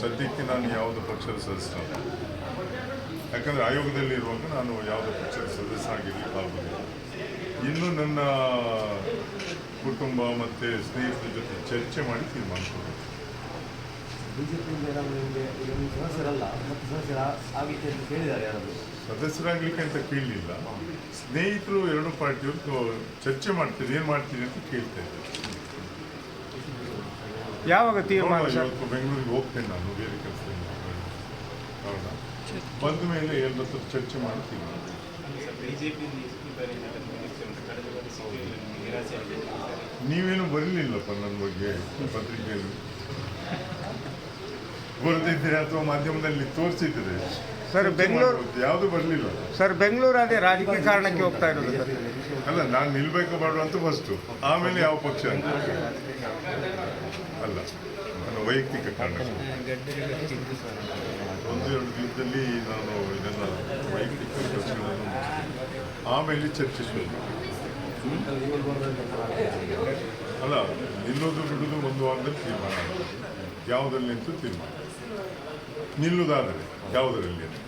ಸದ್ಯಕ್ಕೆ ನಾನು ಯಾವುದೇ ಪಕ್ಷದ ಸದಸ್ಯ ಯಾಕಂದರೆ ಆಯೋಗದಲ್ಲಿ ಇರುವಾಗ ನಾನು ಯಾವುದೇ ಪಕ್ಷದ ಸದಸ್ಯನಾಗಿರ್ಲಿಕ್ಕೆ ಆಗೋದಿಲ್ಲ ಇನ್ನು ನನ್ನ ಕುಟುಂಬ ಮತ್ತು ಸ್ನೇಹಿತರ ಜೊತೆ ಚರ್ಚೆ ಮಾಡಿ ತೀರ್ಮಾನ ಕೊಡಬೇಕು ಸದಸ್ಯರಾಗಲಿಕ್ಕೆ ಅಂತ ಕೇಳಲಿಲ್ಲ. ಸ್ನೇಹಿತರು ಎರಡು ಪಾರ್ಟಿಯವರು ಚರ್ಚೆ ಮಾಡ್ತೀರಿ ಏನು ಮಾಡ್ತೀರಿ ಅಂತ ಕೇಳ್ತಾ ಇದ್ದಾರೆ. ಯಾವಾಗ ತೀರ್ಮಾನ ನೋಡುವ, ಸರ್? ಇವತ್ತು ಬೆಂಗಳೂರಿಗೆ ಹೋಗ್ತೇನೆ ನಾನು ಬೇರೆ ಕೆಲಸ ಹೌದಾ? ಬಂದ ಮೇಲೆ ಎಲ್ಲರ ಹತ್ರ ಚರ್ಚೆ ಮಾಡ್ತೀನಿ ನೀವೇನು ಬರಲಿಲ್ಲಪ್ಪ ನನ್ನ ಬಗ್ಗೆ ಪತ್ರಿಕೆಯಲ್ಲಿ? ಬರೆದಿದ್ದೀರಿ ಅಥವಾ ಮಾಧ್ಯಮದಲ್ಲಿ ತೋರಿಸಿದ್ರೆ ಸರ್, ಬೆಂಗಳೂರು- ಯಾವುದು ಬರಲಿಲ್ಲ. ಸರ್ ಬೆಂಗಳೂರು ಅದೇ ರಾಜಕೀಯ ಕಾರಣಕ್ಕೆ ಹೋಗ್ತಾ ಇರೋದು ಅಲ್ಲ ನಾನು ನಿಲ್ಬೇಕು ಬೇಡ ಅಂತ ಫಸ್ಟು ಆಮೇಲೆ ಯಾವ ಪಕ್ಷ? ಅಂತ ವೈಯಕ್ತಿಕ ಕಾರಣ ಒಂದು ಎರಡು ದಿನದಲ್ಲಿ ನಾನು ಇದನ್ನು ವೈಯಕ್ತಿಕ ಪ್ರಶ್ನೆಗಳನ್ನು ಆಮೇಲೆ ಚರ್ಚಿಸಬೇಕು ಅಲ್ಲ ನಿಲ್ಲೋದು ಬಿಡೋದು ಒಂದು ವಾರದಲ್ಲಿ ತೀರ್ಮಾನ. ಯಾವುದರಲ್ಲಿ ಅಂತೂ ತೀರ್ಮಾನ. ನಿಲ್ಲುವುದಾದರೆ ಯಾವುದರಲ್ಲಿ ಅಂತ.